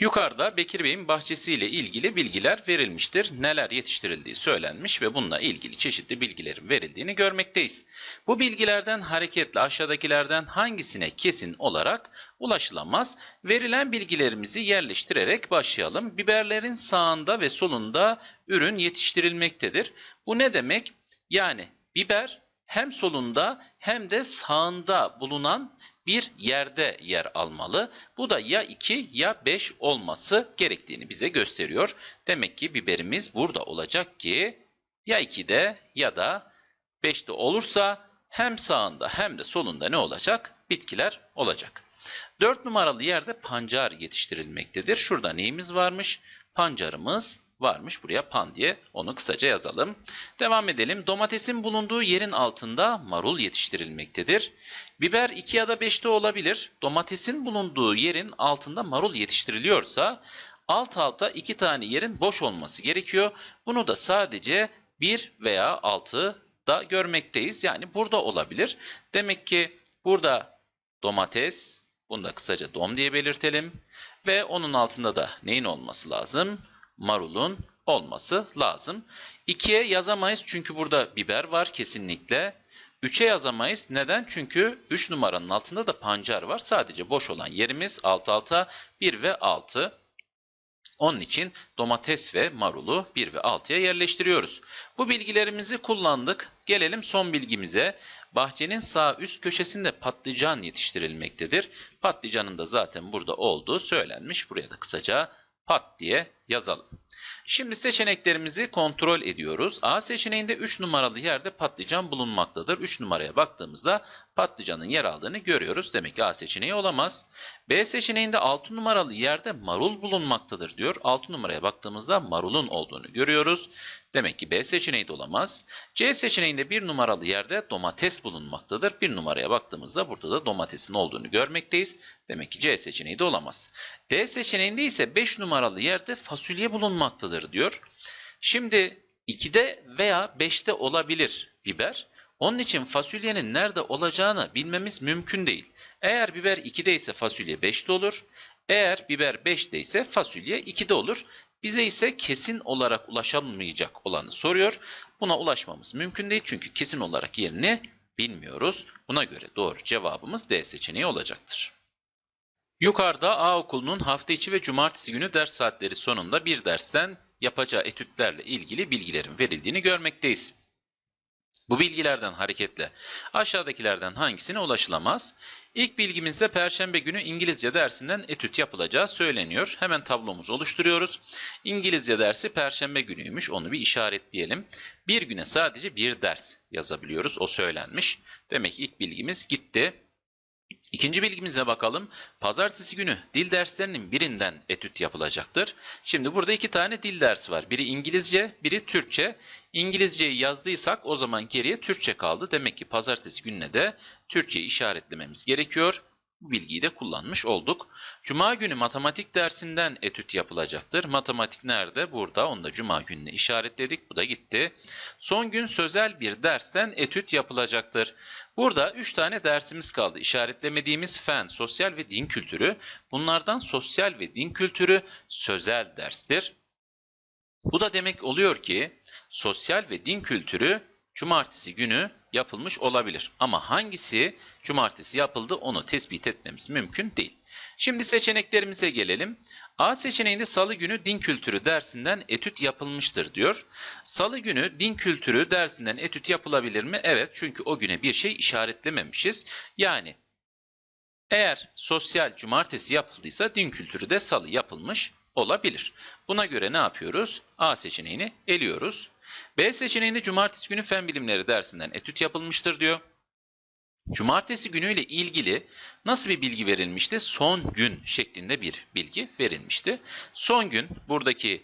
Yukarıda Bekir Bey'in bahçesiyle ilgili bilgiler verilmiştir. Neler yetiştirildiği söylenmiş ve bununla ilgili çeşitli bilgilerin verildiğini görmekteyiz. Bu bilgilerden hareketle aşağıdakilerden hangisine kesin olarak ulaşılamaz? Verilen bilgilerimizi yerleştirerek başlayalım. Biberlerin sağında ve solunda ürün yetiştirilmektedir. Bu ne demek? Yani biber hem solunda hem de sağında bulunan bir yerde yer almalı. Bu da ya 2 ya 5 olması gerektiğini bize gösteriyor. Demek ki biberimiz burada olacak ki ya 2'de ya da 5'te olursa hem sağında hem de solunda ne olacak? Bitkiler olacak. 4 numaralı yerde pancar yetiştirilmektedir. Şurada neyimiz varmış? Pancarımız varmış. Buraya pan diye onu kısaca yazalım. Devam edelim. Domatesin bulunduğu yerin altında marul yetiştirilmektedir. Biber 2 ya da 5'te olabilir. Domatesin bulunduğu yerin altında marul yetiştiriliyorsa alt alta 2 tane yerin boş olması gerekiyor. Bunu da sadece 1 veya 6 da görmekteyiz. Yani burada olabilir. Demek ki burada domates, bunu da kısaca dom diye belirtelim. Ve onun altında da neyin olması lazım? Marulun olması lazım. 2'ye yazamayız çünkü burada biber var kesinlikle. 3'e yazamayız. Neden? Çünkü 3 numaranın altında da pancar var. Sadece boş olan yerimiz alt alta 1 ve 6. Onun için domates ve marulu 1 ve 6'ya yerleştiriyoruz. Bu bilgilerimizi kullandık. Gelelim son bilgimize. Bahçenin sağ üst köşesinde patlıcan yetiştirilmektedir. Patlıcanın da zaten burada olduğu söylenmiş. Buraya da kısaca pat diye yazalım. Şimdi seçeneklerimizi kontrol ediyoruz. A seçeneğinde 3 numaralı yerde patlıcan bulunmaktadır. 3 numaraya baktığımızda patlıcanın yer aldığını görüyoruz. Demek ki A seçeneği olamaz. B seçeneğinde 6 numaralı yerde marul bulunmaktadır diyor. 6 numaraya baktığımızda marulun olduğunu görüyoruz. Demek ki B seçeneği de olamaz. C seçeneğinde 1 numaralı yerde domates bulunmaktadır. 1 numaraya baktığımızda burada da domatesin olduğunu görmekteyiz. Demek ki C seçeneği de olamaz. D seçeneğinde ise 5 numaralı yerde fasulye bulunmaktadır diyor. Şimdi 2'de veya 5'te olabilir biber. Onun için fasulyenin nerede olacağını bilmemiz mümkün değil. Eğer biber 2'de ise fasulye 5'te olur. Eğer biber 5'te ise fasulye 2'de olur. Bize ise kesin olarak ulaşamayacak olanı soruyor. Buna ulaşmamız mümkün değil çünkü kesin olarak yerini bilmiyoruz. Buna göre doğru cevabımız D seçeneği olacaktır. Yukarıda A okulunun hafta içi ve cumartesi günü ders saatleri sonunda bir dersten yapacağı etütlerle ilgili bilgilerin verildiğini görmekteyiz. Bu bilgilerden hareketle aşağıdakilerden hangisine ulaşılamaz? İlk bilgimizde Perşembe günü İngilizce dersinden etüt yapılacağı söyleniyor. Hemen tablomuzu oluşturuyoruz. İngilizce dersi Perşembe günüymüş. Onu bir işaretleyelim. Bir güne sadece bir ders yazabiliyoruz. O söylenmiş. Demek ilk bilgimiz gitti. İkinci bilgimize bakalım. Pazartesi günü dil derslerinin birinden etüt yapılacaktır. Şimdi burada iki tane dil dersi var. Biri İngilizce, biri Türkçe. İngilizceyi yazdıysak o zaman geriye Türkçe kaldı. Demek ki pazartesi gününe de Türkçeyi işaretlememiz gerekiyor. Bu bilgiyi de kullanmış olduk. Cuma günü matematik dersinden etüt yapılacaktır. Matematik nerede? Burada. Onu da cuma gününe işaretledik. Bu da gitti. Son gün sözel bir dersten etüt yapılacaktır. Burada 3 tane dersimiz kaldı. İşaretlemediğimiz fen, sosyal ve din kültürü. Bunlardan sosyal ve din kültürü sözel derstir. Bu da demek oluyor ki sosyal ve din kültürü cumartesi günü yapılmış olabilir. Ama hangisi cumartesi yapıldı onu tespit etmemiz mümkün değil. Şimdi seçeneklerimize gelelim. A seçeneğinde salı günü din kültürü dersinden etüt yapılmıştır diyor. Salı günü din kültürü dersinden etüt yapılabilir mi? Evet çünkü o güne bir şey işaretlememişiz. Yani eğer sosyal cumartesi yapıldıysa din kültürü de salı yapılmış olabilir. Buna göre ne yapıyoruz? A seçeneğini eliyoruz. B seçeneğinde cumartesi günü fen bilimleri dersinden etüt yapılmıştır diyor. Cumartesi günüyle ilgili nasıl bir bilgi verilmişti? Son gün şeklinde bir bilgi verilmişti. Son gün buradaki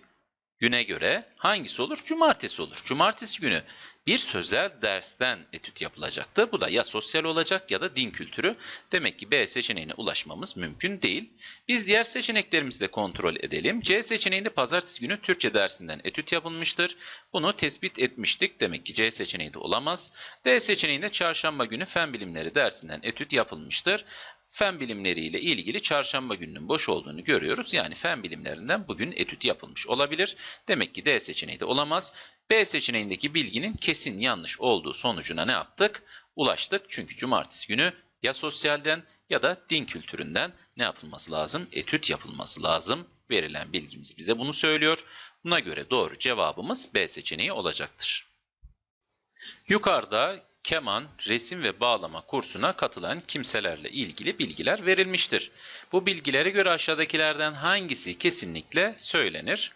güne göre hangisi olur? Cumartesi olur. Cumartesi günü bir sözel dersten etüt yapılacaktır. Bu da ya sosyal olacak ya da din kültürü. Demek ki B seçeneğine ulaşmamız mümkün değil. Biz diğer seçeneklerimizi de kontrol edelim. C seçeneğinde pazartesi günü Türkçe dersinden etüt yapılmıştır. Bunu tespit etmiştik. Demek ki C seçeneği de olamaz. D seçeneğinde çarşamba günü fen bilimleri dersinden etüt yapılmıştır. Fen bilimleriyle ilgili çarşamba gününün boş olduğunu görüyoruz. Yani fen bilimlerinden bugün etüt yapılmış olabilir. Demek ki D seçeneği de olamaz. B seçeneğindeki bilginin kesin yanlış olduğu sonucuna ne yaptık? Ulaştık. Çünkü cumartesi günü ya sosyalden ya da din kültüründen ne yapılması lazım? Etüt yapılması lazım. Verilen bilgimiz bize bunu söylüyor. Buna göre doğru cevabımız B seçeneği olacaktır. Yukarıda keman, resim ve bağlama kursuna katılan kimselerle ilgili bilgiler verilmiştir. Bu bilgilere göre aşağıdakilerden hangisi kesinlikle söylenir?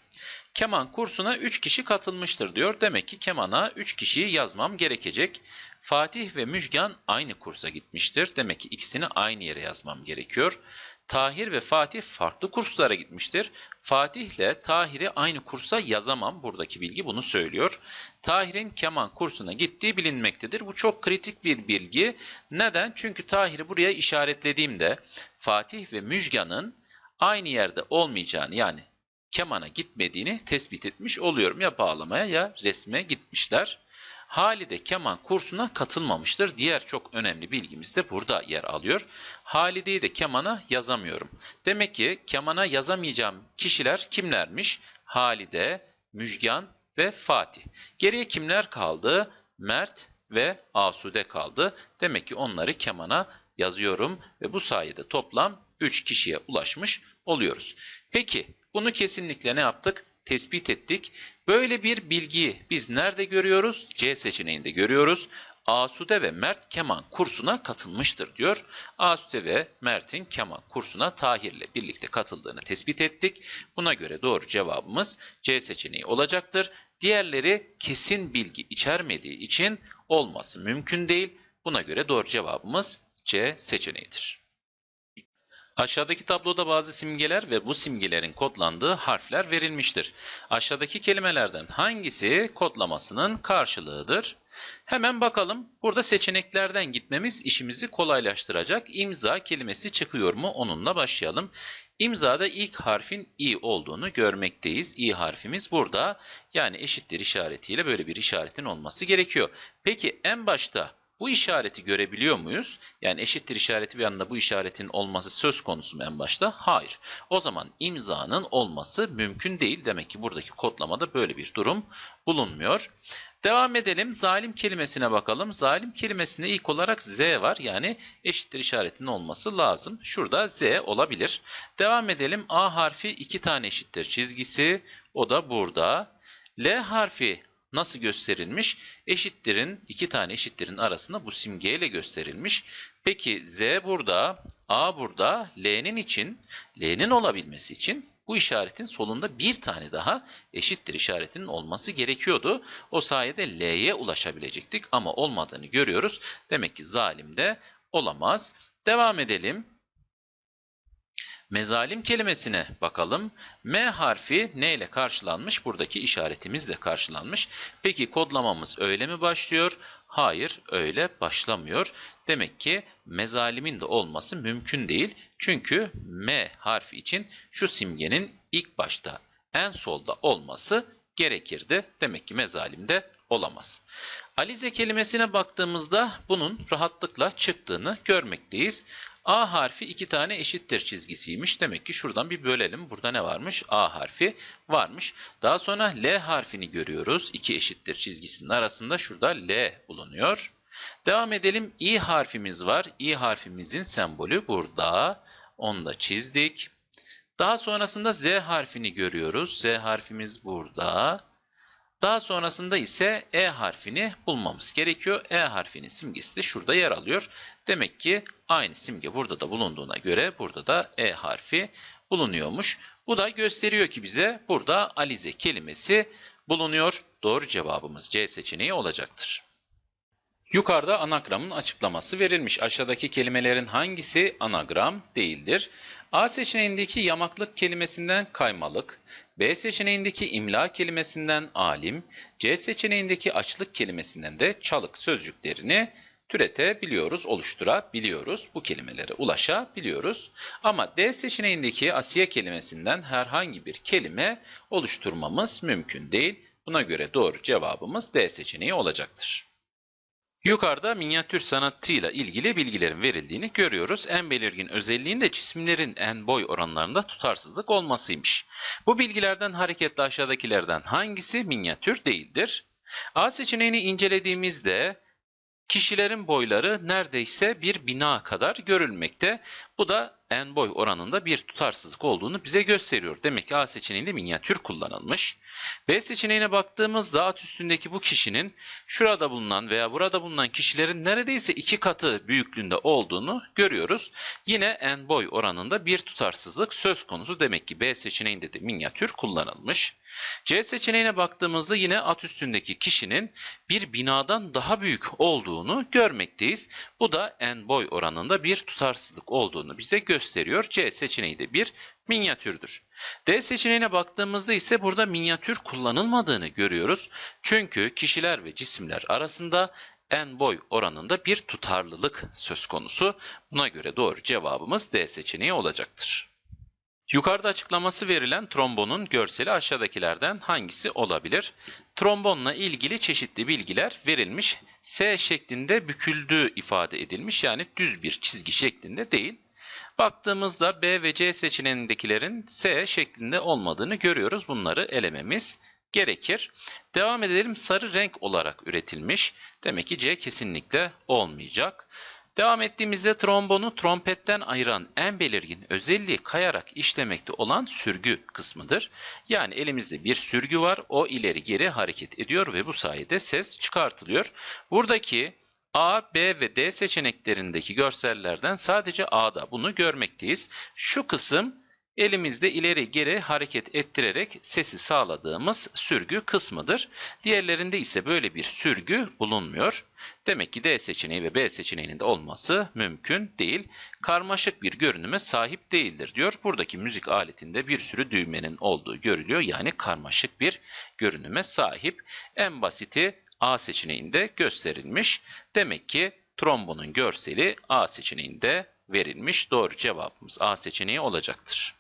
Keman kursuna 3 kişi katılmıştır diyor. Demek ki kemana 3 kişiyi yazmam gerekecek. Fatih ve Müjgan aynı kursa gitmiştir. Demek ki ikisini aynı yere yazmam gerekiyor. Tahir ve Fatih farklı kurslara gitmiştir. Fatih ile Tahir'i aynı kursa yazamam. Buradaki bilgi bunu söylüyor. Tahir'in keman kursuna gittiği bilinmektedir. Bu çok kritik bir bilgi. Neden? Çünkü Tahir'i buraya işaretlediğimde Fatih ve Müjgan'ın aynı yerde olmayacağını yani kemana gitmediğini tespit etmiş oluyorum. Ya bağlamaya ya resme gitmişler. Halide keman kursuna katılmamıştır. Diğer çok önemli bilgimiz de burada yer alıyor. Halide'yi de kemana yazamıyorum. Demek ki kemana yazamayacağım kişiler kimlermiş? Halide, Müjgan ve Fatih. Geriye kimler kaldı? Mert ve Asude kaldı. Demek ki onları kemana yazıyorum ve bu sayede toplam 3 kişiye ulaşmış oluyoruz. Peki bunu kesinlikle ne yaptık? Tespit ettik. Böyle bir bilgiyi biz nerede görüyoruz? C seçeneğinde görüyoruz. Asude ve Mert keman kursuna katılmıştır diyor. Asude ve Mert'in keman kursuna Tahir'le birlikte katıldığını tespit ettik. Buna göre doğru cevabımız C seçeneği olacaktır. Diğerleri kesin bilgi içermediği için olması mümkün değil. Buna göre doğru cevabımız C seçeneğidir. Aşağıdaki tabloda bazı simgeler ve bu simgelerin kodlandığı harfler verilmiştir. Aşağıdaki kelimelerden hangisi kodlamasının karşılığıdır? Hemen bakalım. Burada seçeneklerden gitmemiz işimizi kolaylaştıracak. İmza kelimesi çıkıyor mu? Onunla başlayalım. İmzada ilk harfin i olduğunu görmekteyiz. i harfimiz burada. Yani eşittir işaretiyle böyle bir işaretin olması gerekiyor. Peki en başta bu işareti görebiliyor muyuz? Yani eşittir işareti ve yanında bu işaretin olması söz konusu mu en başta? Hayır. O zaman imzanın olması mümkün değil. Demek ki buradaki kodlamada böyle bir durum bulunmuyor. Devam edelim. Zalim kelimesine bakalım. Zalim kelimesinde ilk olarak z var. Yani eşittir işaretinin olması lazım. Şurada z olabilir. Devam edelim. A harfi iki tane eşittir çizgisi. O da burada. L harfi nasıl gösterilmiş? Eşittirin, iki tane eşittirin arasında bu simgeyle gösterilmiş. Peki Z burada, A burada, L'nin için, L'nin olabilmesi için bu işaretin solunda bir tane daha eşittir işaretinin olması gerekiyordu. O sayede L'ye ulaşabilecektik ama olmadığını görüyoruz. Demek ki zalim de olamaz. Devam edelim. Mezalim kelimesine bakalım. M harfi ne ile karşılanmış? Buradaki işaretimizle karşılanmış. Peki kodlamamız öyle mi başlıyor? Hayır, öyle başlamıyor. Demek ki mezalimin de olması mümkün değil. Çünkü M harfi için şu simgenin ilk başta en solda olması gerekirdi. Demek ki mezalimde olamaz. Alize kelimesine baktığımızda bunun rahatlıkla çıktığını görmekteyiz. A harfi iki tane eşittir çizgisiymiş. Demek ki şuradan bir bölelim. Burada ne varmış? A harfi varmış. Daha sonra L harfini görüyoruz. İki eşittir çizgisinin arasında şurada L bulunuyor. Devam edelim. İ harfimiz var. İ harfimizin sembolü burada. Onu da çizdik. Daha sonrasında Z harfini görüyoruz. Z harfimiz burada. Daha sonrasında ise E harfini bulmamız gerekiyor. E harfinin simgesi de şurada yer alıyor. Demek ki aynı simge burada da bulunduğuna göre burada da E harfi bulunuyormuş. Bu da gösteriyor ki bize burada alize kelimesi bulunuyor. Doğru cevabımız C seçeneği olacaktır. Yukarıda anagramın açıklaması verilmiş. Aşağıdaki kelimelerin hangisi anagram değildir? A seçeneğindeki yamaklık kelimesinden kaymalık, B seçeneğindeki imla kelimesinden alim, C seçeneğindeki açlık kelimesinden de çalık sözcüklerini türetebiliyoruz, oluşturabiliyoruz. Bu kelimelere ulaşabiliyoruz. Ama D seçeneğindeki asiye kelimesinden herhangi bir kelime oluşturmamız mümkün değil. Buna göre doğru cevabımız D seçeneği olacaktır. Yukarıda minyatür sanatıyla ilgili bilgilerin verildiğini görüyoruz. En belirgin özelliğin de cisimlerin en boy oranlarında tutarsızlık olmasıymış. Bu bilgilerden hareketle aşağıdakilerden hangisi minyatür değildir? A seçeneğini incelediğimizde kişilerin boyları neredeyse bir bina kadar görülmekte. Bu da en boy oranında bir tutarsızlık olduğunu bize gösteriyor. Demek ki A seçeneğinde minyatür kullanılmış. B seçeneğine baktığımızda at üstündeki bu kişinin şurada bulunan veya burada bulunan kişilerin neredeyse iki katı büyüklüğünde olduğunu görüyoruz. Yine en boy oranında bir tutarsızlık söz konusu. Demek ki B seçeneğinde de minyatür kullanılmış. C seçeneğine baktığımızda yine at üstündeki kişinin bir binadan daha büyük olduğunu görmekteyiz. Bu da en boy oranında bir tutarsızlık olduğunu bize gösteriyor. C seçeneği de bir minyatürdür. D seçeneğine baktığımızda ise burada minyatür kullanılmadığını görüyoruz. Çünkü kişiler ve cisimler arasında en boy oranında bir tutarlılık söz konusu. Buna göre doğru cevabımız D seçeneği olacaktır. Yukarıda açıklaması verilen trombonun görseli aşağıdakilerden hangisi olabilir? Trombonla ilgili çeşitli bilgiler verilmiş. S şeklinde büküldüğü ifade edilmiş yani düz bir çizgi şeklinde değil. Baktığımızda B ve C seçeneğindekilerin S şeklinde olmadığını görüyoruz. Bunları elememiz gerekir. Devam edelim. Sarı renk olarak üretilmiş. Demek ki C kesinlikle olmayacak. Devam ettiğimizde trombonu trompetten ayıran en belirgin özelliği kayarak işlemekte olan sürgü kısmıdır. Yani elimizde bir sürgü var, o ileri geri hareket ediyor ve bu sayede ses çıkartılıyor. Buradaki A, B ve D seçeneklerindeki görsellerden sadece A'da bunu görmekteyiz. Şu kısım elimizde ileri geri hareket ettirerek sesi sağladığımız sürgü kısmıdır. Diğerlerinde ise böyle bir sürgü bulunmuyor. Demek ki D seçeneği ve B seçeneğinin de olması mümkün değil. Karmaşık bir görünüme sahip değildir diyor. Buradaki müzik aletinde bir sürü düğmenin olduğu görülüyor. Yani karmaşık bir görünüme sahip. En basiti A seçeneğinde gösterilmiş. Demek ki trombonun görseli A seçeneğinde verilmiş. Doğru cevabımız A seçeneği olacaktır.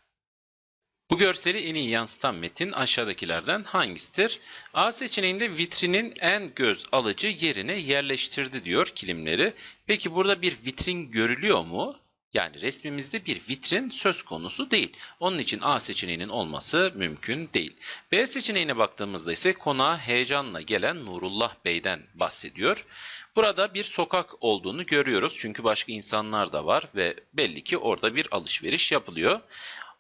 Bu görseli en iyi yansıtan metin aşağıdakilerden hangisidir? A seçeneğinde vitrinin en göz alıcı yerine yerleştirdi diyor kilimleri. Peki burada bir vitrin görülüyor mu? Yani resmimizde bir vitrin söz konusu değil. Onun için A seçeneğinin olması mümkün değil. B seçeneğine baktığımızda ise konağa heyecanla gelen Nurullah Bey'den bahsediyor. Burada bir sokak olduğunu görüyoruz çünkü başka insanlar da var ve belli ki orada bir alışveriş yapılıyor.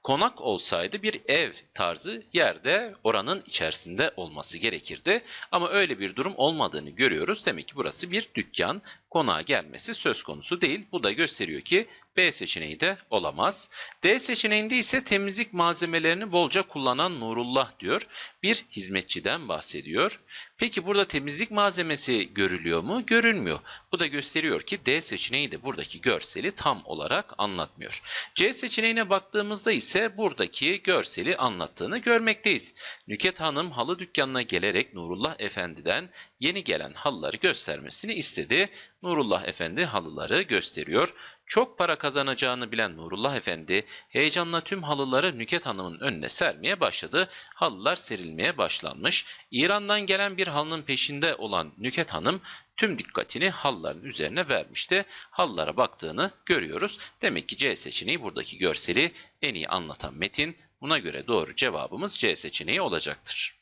Konak olsaydı bir ev tarzı yerde oranın içerisinde olması gerekirdi. Ama öyle bir durum olmadığını görüyoruz. Demek ki burası bir dükkan, konağa gelmesi söz konusu değil. Bu da gösteriyor ki B seçeneği de olamaz. D seçeneğinde ise temizlik malzemelerini bolca kullanan Nurullah diyor. Bir hizmetçiden bahsediyor. Peki burada temizlik malzemesi görülüyor mu? Görülmüyor. Bu da gösteriyor ki D seçeneği de buradaki görseli tam olarak anlatmıyor. C seçeneğine baktığımızda ise buradaki görseli anlattığını görmekteyiz. Nüket Hanım halı dükkanına gelerek Nurullah Efendi'den yeni gelen halıları göstermesini istedi. Nurullah Efendi halıları gösteriyor. Çok para kazanacağını bilen Nurullah Efendi heyecanla tüm halıları Nüket Hanım'ın önüne sermeye başladı. Halılar serilmeye başlanmış. İran'dan gelen bir halının peşinde olan Nüket Hanım tüm dikkatini halıların üzerine vermişti. Halılara baktığını görüyoruz. Demek ki C seçeneği buradaki görseli en iyi anlatan metin. Buna göre doğru cevabımız C seçeneği olacaktır.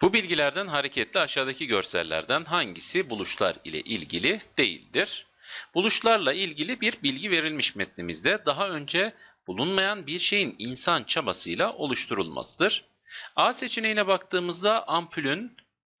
Bu bilgilerden hareketle aşağıdaki görsellerden hangisi buluşlar ile ilgili değildir? Buluşlarla ilgili bir bilgi verilmiş metnimizde daha önce bulunmayan bir şeyin insan çabasıyla oluşturulmasıdır. A seçeneğine baktığımızda ampulün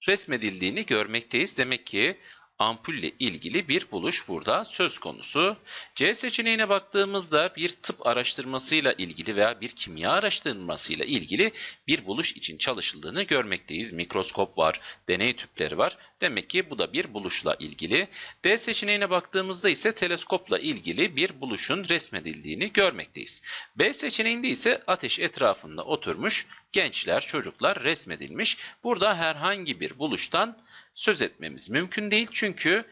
resmedildiğini görmekteyiz. Demek ki ampulle ilgili bir buluş burada söz konusu. C seçeneğine baktığımızda bir tıp araştırmasıyla ilgili veya bir kimya araştırmasıyla ilgili bir buluş için çalışıldığını görmekteyiz. Mikroskop var, deney tüpleri var. Demek ki bu da bir buluşla ilgili. D seçeneğine baktığımızda ise teleskopla ilgili bir buluşun resmedildiğini görmekteyiz. B seçeneğinde ise ateş etrafında oturmuş gençler, çocuklar resmedilmiş. Burada herhangi bir buluştan söz etmemiz mümkün değil. Çünkü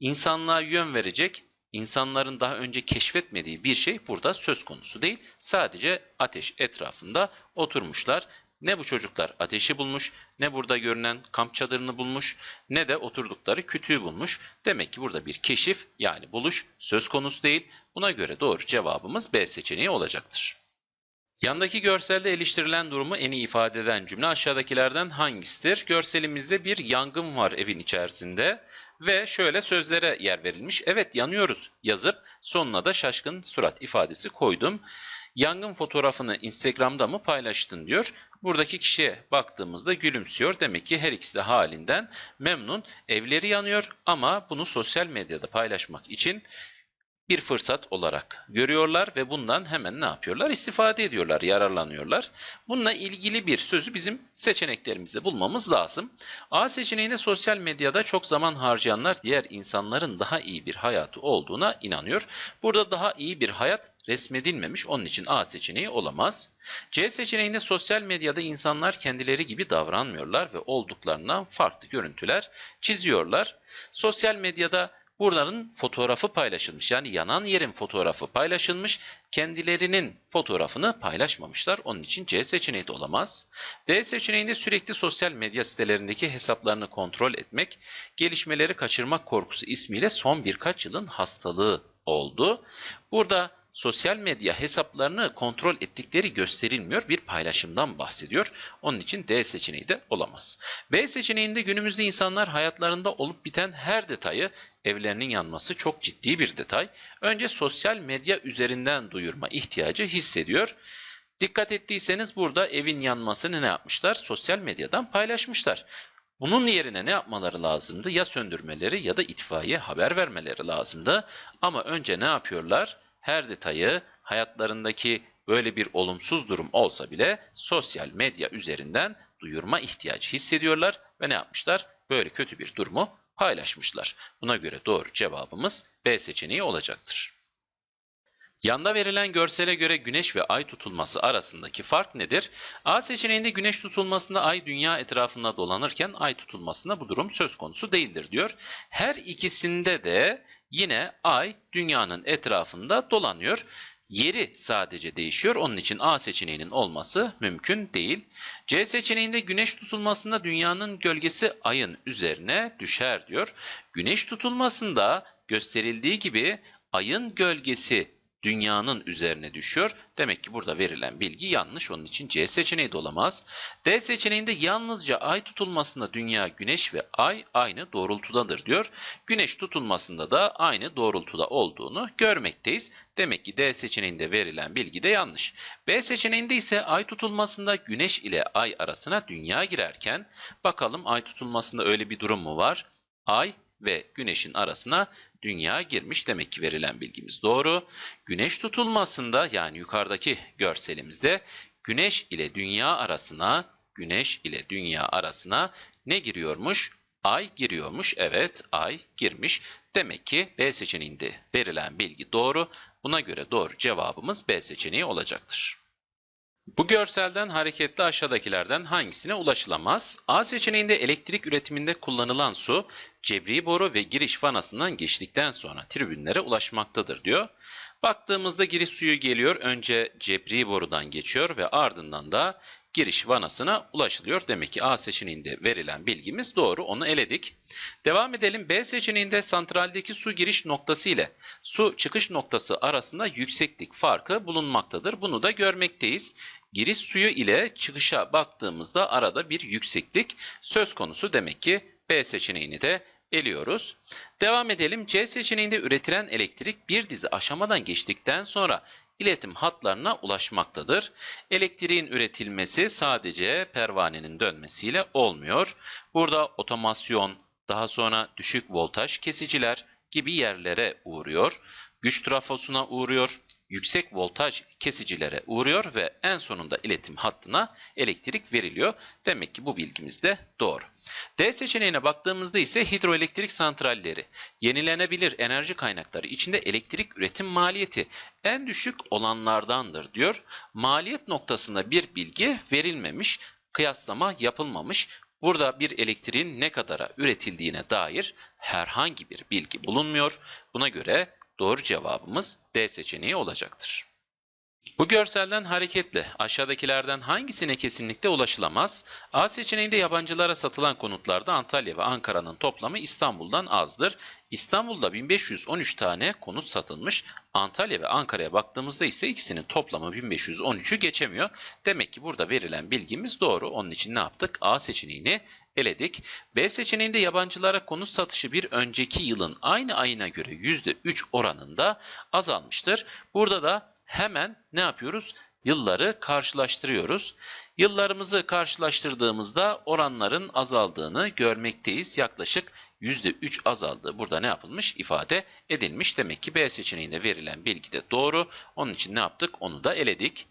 insanlığa yön verecek, insanların daha önce keşfetmediği bir şey burada söz konusu değil. Sadece ateş etrafında oturmuşlar. ne bu çocuklar ateşi bulmuş, ne burada görünen kamp çadırını bulmuş, ne de oturdukları kütüğü bulmuş. Demek ki burada bir keşif yani buluş söz konusu değil. Buna göre doğru cevabımız B seçeneği olacaktır. Yandaki görselde eleştirilen durumu en iyi ifade eden cümle aşağıdakilerden hangisidir? Görselimizde bir yangın var evin içerisinde ve şöyle sözlere yer verilmiş. Evet yanıyoruz yazıp sonuna da şaşkın surat ifadesi koydum. Yangın fotoğrafını Instagram'da mı paylaştın diyor. Buradaki kişiye baktığımızda gülümsüyor. Demek ki her ikisi de halinden memnun. Evleri yanıyor ama bunu sosyal medyada paylaşmak için bir fırsat olarak görüyorlar ve bundan hemen ne yapıyorlar? İstifade ediyorlar, yararlanıyorlar. Bununla ilgili bir sözü bizim seçeneklerimizde bulmamız lazım. A seçeneğinde sosyal medyada çok zaman harcayanlar diğer insanların daha iyi bir hayatı olduğuna inanıyor. Burada daha iyi bir hayat resmedilmemiş. Onun için A seçeneği olamaz. C seçeneğinde sosyal medyada insanlar kendileri gibi davranmıyorlar ve olduklarından farklı görüntüler çiziyorlar. Sosyal medyada Buraların fotoğrafı paylaşılmış. Yani yanan yerin fotoğrafı paylaşılmış. Kendilerinin fotoğrafını paylaşmamışlar. Onun için C seçeneği de olamaz. D seçeneğinde sürekli sosyal medya sitelerindeki hesaplarını kontrol etmek, gelişmeleri kaçırmak korkusu ismiyle son birkaç yılın hastalığı oldu. Burada sosyal medya hesaplarını kontrol ettikleri gösterilmiyor. Bir paylaşımdan bahsediyor. Onun için D seçeneği de olamaz. B seçeneğinde günümüzde insanlar hayatlarında olup biten her detayı evlerinin yanması çok ciddi bir detay. Önce sosyal medya üzerinden duyurma ihtiyacı hissediyor. Dikkat ettiyseniz burada evin yanmasını ne yapmışlar? Sosyal medyadan paylaşmışlar. Bunun yerine ne yapmaları lazımdı? Ya söndürmeleri ya da itfaiye haber vermeleri lazımdı. Ama önce ne yapıyorlar? Her detayı hayatlarındaki böyle bir olumsuz durum olsa bile sosyal medya üzerinden duyurma ihtiyacı hissediyorlar ve ne yapmışlar? Böyle kötü bir durumu paylaşmışlar. Buna göre doğru cevabımız B seçeneği olacaktır. Yanda verilen görsele göre güneş ve ay tutulması arasındaki fark nedir? A seçeneğinde güneş tutulmasında ay dünya etrafında dolanırken ay tutulmasında bu durum söz konusu değildir diyor. Her ikisinde de yine ay dünyanın etrafında dolanıyor. Yeri sadece değişiyor. Onun için A seçeneğinin olması mümkün değil. C seçeneğinde güneş tutulmasında dünyanın gölgesi ayın üzerine düşer diyor. Güneş tutulmasında gösterildiği gibi ayın gölgesi dünyanın üzerine düşüyor. Demek ki burada verilen bilgi yanlış. Onun için C seçeneği de olamaz. D seçeneğinde yalnızca ay tutulmasında dünya, güneş ve ay aynı doğrultudadır diyor. Güneş tutulmasında da aynı doğrultuda olduğunu görmekteyiz. Demek ki D seçeneğinde verilen bilgi de yanlış. B seçeneğinde ise ay tutulmasında güneş ile ay arasına dünya girerken bakalım ay tutulmasında öyle bir durum mu var? Ay ve güneşin arasına dünya girmiş. Demek ki verilen bilgimiz doğru. Güneş tutulmasında yani yukarıdaki görselimizde güneş ile dünya arasına güneş ile dünya arasına ne giriyormuş? Ay giriyormuş. Evet, ay girmiş. Demek ki B seçeneğinde verilen bilgi doğru. Buna göre doğru cevabımız B seçeneği olacaktır. Bu görselden hareketli aşağıdakilerden hangisine ulaşılamaz? A seçeneğinde elektrik üretiminde kullanılan su cebri boru ve giriş vanasından geçtikten sonra tribünlere ulaşmaktadır diyor. Baktığımızda giriş suyu geliyor. Önce cebri borudan geçiyor ve ardından da giriş vanasına ulaşılıyor. Demek ki A seçeneğinde verilen bilgimiz doğru. Onu eledik. Devam edelim. B seçeneğinde santraldeki su giriş noktası ile su çıkış noktası arasında yükseklik farkı bulunmaktadır. Bunu da görmekteyiz. Giriş suyu ile çıkışa baktığımızda arada bir yükseklik söz konusu. Demek ki B seçeneğini de eliyoruz. Devam edelim. C seçeneğinde üretilen elektrik bir dizi aşamadan geçtikten sonra iletim hatlarına ulaşmaktadır. Elektriğin üretilmesi sadece pervanenin dönmesiyle olmuyor. Burada otomasyon, daha sonra düşük voltaj kesiciler gibi yerlere uğruyor. Güç trafosuna uğruyor yüksek voltaj kesicilere uğruyor ve en sonunda iletim hattına elektrik veriliyor. Demek ki bu bilgimiz de doğru. D seçeneğine baktığımızda ise hidroelektrik santralleri, yenilenebilir enerji kaynakları içinde elektrik üretim maliyeti en düşük olanlardandır diyor. Maliyet noktasında bir bilgi verilmemiş, kıyaslama yapılmamış. Burada bir elektriğin ne kadara üretildiğine dair herhangi bir bilgi bulunmuyor. Buna göre Doğru cevabımız D seçeneği olacaktır. Bu görselden hareketle aşağıdakilerden hangisine kesinlikle ulaşılamaz? A seçeneğinde yabancılara satılan konutlarda Antalya ve Ankara'nın toplamı İstanbul'dan azdır. İstanbul'da 1513 tane konut satılmış. Antalya ve Ankara'ya baktığımızda ise ikisinin toplamı 1513'ü geçemiyor. Demek ki burada verilen bilgimiz doğru. Onun için ne yaptık? A seçeneğini eledik. B seçeneğinde yabancılara konut satışı bir önceki yılın aynı ayına göre %3 oranında azalmıştır. Burada da hemen ne yapıyoruz? Yılları karşılaştırıyoruz. Yıllarımızı karşılaştırdığımızda oranların azaldığını görmekteyiz. Yaklaşık %3 azaldı. Burada ne yapılmış? İfade edilmiş. Demek ki B seçeneğinde verilen bilgi de doğru. Onun için ne yaptık? Onu da eledik.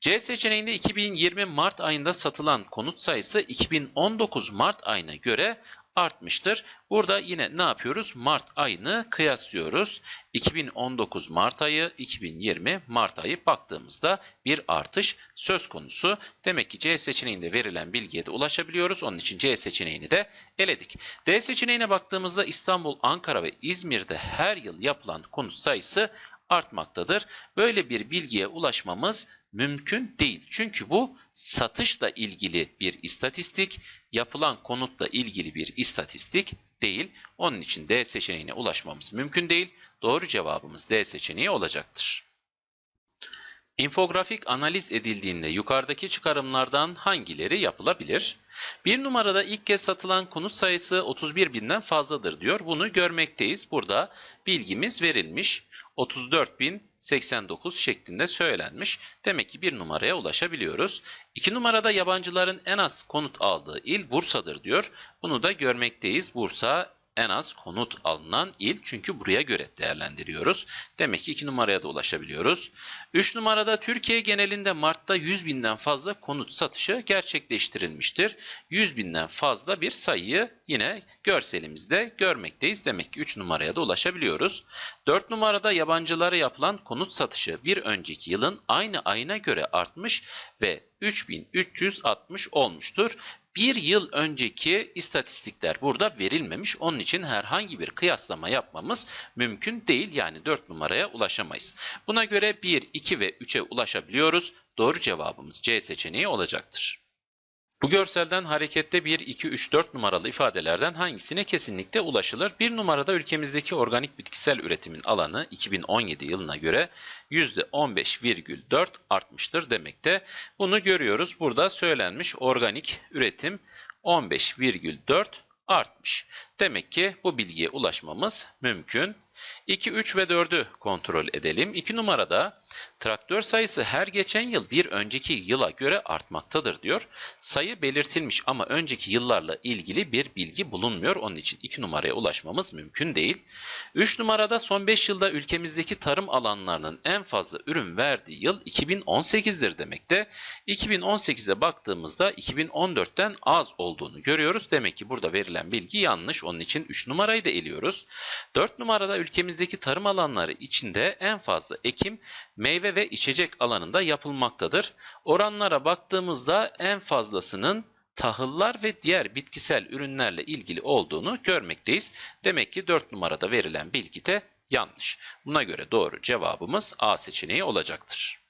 C seçeneğinde 2020 Mart ayında satılan konut sayısı 2019 Mart ayına göre artmıştır. Burada yine ne yapıyoruz? Mart ayını kıyaslıyoruz. 2019 Mart ayı, 2020 Mart ayı baktığımızda bir artış söz konusu. Demek ki C seçeneğinde verilen bilgiye de ulaşabiliyoruz. Onun için C seçeneğini de eledik. D seçeneğine baktığımızda İstanbul, Ankara ve İzmir'de her yıl yapılan konut sayısı artmaktadır. Böyle bir bilgiye ulaşmamız mümkün değil. Çünkü bu satışla ilgili bir istatistik, yapılan konutla ilgili bir istatistik değil. Onun için D seçeneğine ulaşmamız mümkün değil. Doğru cevabımız D seçeneği olacaktır. İnfografik analiz edildiğinde yukarıdaki çıkarımlardan hangileri yapılabilir? Bir numarada ilk kez satılan konut sayısı 31 binden fazladır diyor. Bunu görmekteyiz. Burada bilgimiz verilmiş. 34.089 şeklinde söylenmiş. Demek ki bir numaraya ulaşabiliyoruz. İki numarada yabancıların en az konut aldığı il Bursa'dır diyor. Bunu da görmekteyiz. Bursa en az konut alınan il çünkü buraya göre değerlendiriyoruz. Demek ki 2 numaraya da ulaşabiliyoruz. 3 numarada Türkiye genelinde Mart'ta 100 binden fazla konut satışı gerçekleştirilmiştir. 100 binden fazla bir sayıyı yine görselimizde görmekteyiz. Demek ki 3 numaraya da ulaşabiliyoruz. 4 numarada yabancılara yapılan konut satışı bir önceki yılın aynı ayına göre artmış ve 3360 olmuştur. Bir yıl önceki istatistikler burada verilmemiş. Onun için herhangi bir kıyaslama yapmamız mümkün değil. Yani 4 numaraya ulaşamayız. Buna göre 1, 2 ve 3'e ulaşabiliyoruz. Doğru cevabımız C seçeneği olacaktır. Bu görselden hareketle 1, 2, 3, 4 numaralı ifadelerden hangisine kesinlikle ulaşılır? Bir numarada ülkemizdeki organik bitkisel üretimin alanı 2017 yılına göre %15,4 artmıştır demekte. Bunu görüyoruz. Burada söylenmiş organik üretim 15,4 artmış. Demek ki bu bilgiye ulaşmamız mümkün. 2, 3 ve 4'ü kontrol edelim. 2 numarada traktör sayısı her geçen yıl bir önceki yıla göre artmaktadır diyor. Sayı belirtilmiş ama önceki yıllarla ilgili bir bilgi bulunmuyor. Onun için 2 numaraya ulaşmamız mümkün değil. 3 numarada son 5 yılda ülkemizdeki tarım alanlarının en fazla ürün verdiği yıl 2018'dir demekte. 2018'e baktığımızda 2014'ten az olduğunu görüyoruz. Demek ki burada verilen bilgi yanlış. Onun için 3 numarayı da eliyoruz. 4 numarada ülkemizdeki tarım alanları içinde en fazla ekim meyve ve içecek alanında yapılmaktadır. Oranlara baktığımızda en fazlasının tahıllar ve diğer bitkisel ürünlerle ilgili olduğunu görmekteyiz. Demek ki 4 numarada verilen bilgi de yanlış. Buna göre doğru cevabımız A seçeneği olacaktır.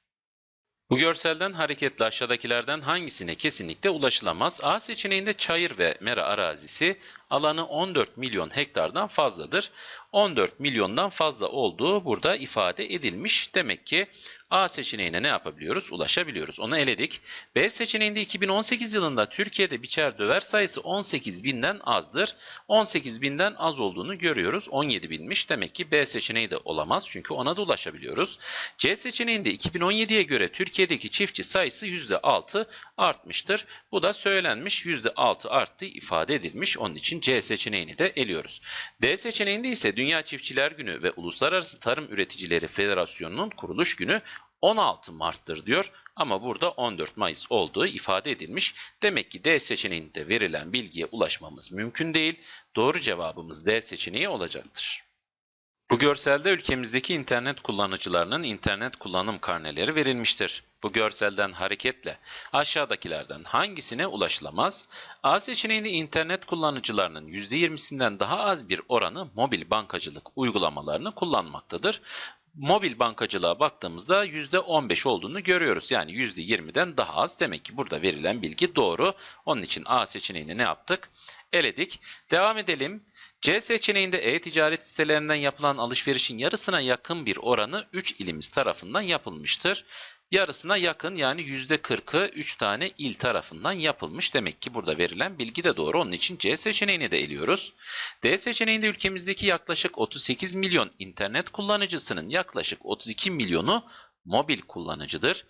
Bu görselden hareketle aşağıdakilerden hangisine kesinlikle ulaşılamaz? A seçeneğinde çayır ve mera arazisi alanı 14 milyon hektardan fazladır. 14 milyondan fazla olduğu burada ifade edilmiş. Demek ki A seçeneğine ne yapabiliyoruz? Ulaşabiliyoruz. Onu eledik. B seçeneğinde 2018 yılında Türkiye'de biçer döver sayısı 18 binden azdır. 18 binden az olduğunu görüyoruz. 17 binmiş. Demek ki B seçeneği de olamaz. Çünkü ona da ulaşabiliyoruz. C seçeneğinde 2017'ye göre Türkiye'deki çiftçi sayısı %6 artmıştır. Bu da söylenmiş %6 arttığı ifade edilmiş. Onun için C seçeneğini de eliyoruz. D seçeneğinde ise Dünya Çiftçiler Günü ve Uluslararası Tarım Üreticileri Federasyonu'nun kuruluş günü 16 Mart'tır diyor ama burada 14 Mayıs olduğu ifade edilmiş. Demek ki D seçeneğinde verilen bilgiye ulaşmamız mümkün değil. Doğru cevabımız D seçeneği olacaktır. Bu görselde ülkemizdeki internet kullanıcılarının internet kullanım karneleri verilmiştir. Bu görselden hareketle aşağıdakilerden hangisine ulaşılamaz? A seçeneğinde internet kullanıcılarının %20'sinden daha az bir oranı mobil bankacılık uygulamalarını kullanmaktadır. mobil bankacılığa baktığımızda %15 olduğunu görüyoruz. Yani %20'den daha az. Demek ki burada verilen bilgi doğru. Onun için A seçeneğini ne yaptık? Eledik. Devam edelim. C seçeneğinde e-ticaret sitelerinden yapılan alışverişin yarısına yakın bir oranı 3 ilimiz tarafından yapılmıştır. Yarısına yakın yani %40'ı 3 tane il tarafından yapılmış. Demek ki burada verilen bilgi de doğru. Onun için C seçeneğini de eliyoruz. D seçeneğinde ülkemizdeki yaklaşık 38 milyon internet kullanıcısının yaklaşık 32 milyonu mobil kullanıcıdır.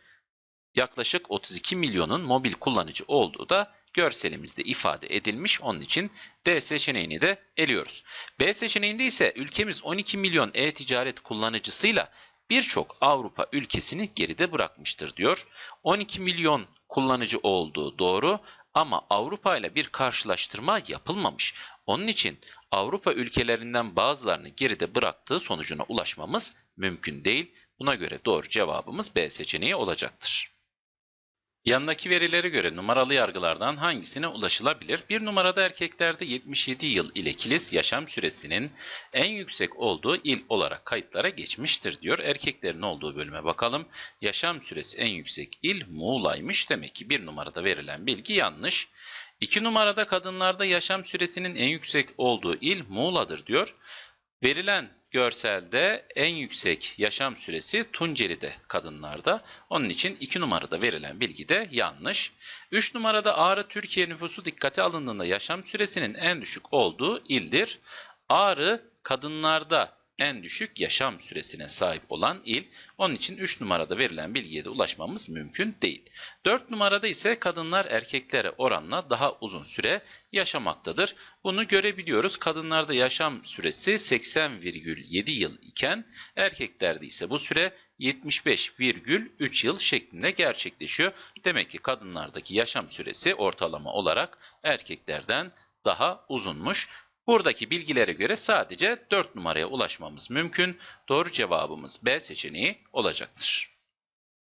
Yaklaşık 32 milyonun mobil kullanıcı olduğu da görselimizde ifade edilmiş. Onun için D seçeneğini de eliyoruz. B seçeneğinde ise ülkemiz 12 milyon e-ticaret kullanıcısıyla birçok Avrupa ülkesini geride bırakmıştır diyor. 12 milyon kullanıcı olduğu doğru ama Avrupa ile bir karşılaştırma yapılmamış. Onun için Avrupa ülkelerinden bazılarını geride bıraktığı sonucuna ulaşmamız mümkün değil. Buna göre doğru cevabımız B seçeneği olacaktır. Yanındaki verilere göre numaralı yargılardan hangisine ulaşılabilir? Bir numarada erkeklerde 77 yıl ile kilis yaşam süresinin en yüksek olduğu il olarak kayıtlara geçmiştir diyor. Erkeklerin olduğu bölüme bakalım. Yaşam süresi en yüksek il Muğla'ymış. Demek ki bir numarada verilen bilgi yanlış. İki numarada kadınlarda yaşam süresinin en yüksek olduğu il Muğla'dır diyor. Verilen görselde en yüksek yaşam süresi Tunceli'de kadınlarda. Onun için 2 numarada verilen bilgi de yanlış. 3 numarada Ağrı Türkiye nüfusu dikkate alındığında yaşam süresinin en düşük olduğu ildir. Ağrı kadınlarda en düşük yaşam süresine sahip olan il. Onun için 3 numarada verilen bilgiye de ulaşmamız mümkün değil. 4 numarada ise kadınlar erkeklere oranla daha uzun süre yaşamaktadır. Bunu görebiliyoruz. Kadınlarda yaşam süresi 80,7 yıl iken erkeklerde ise bu süre 75,3 yıl şeklinde gerçekleşiyor. Demek ki kadınlardaki yaşam süresi ortalama olarak erkeklerden daha uzunmuş. Buradaki bilgilere göre sadece 4 numaraya ulaşmamız mümkün. Doğru cevabımız B seçeneği olacaktır.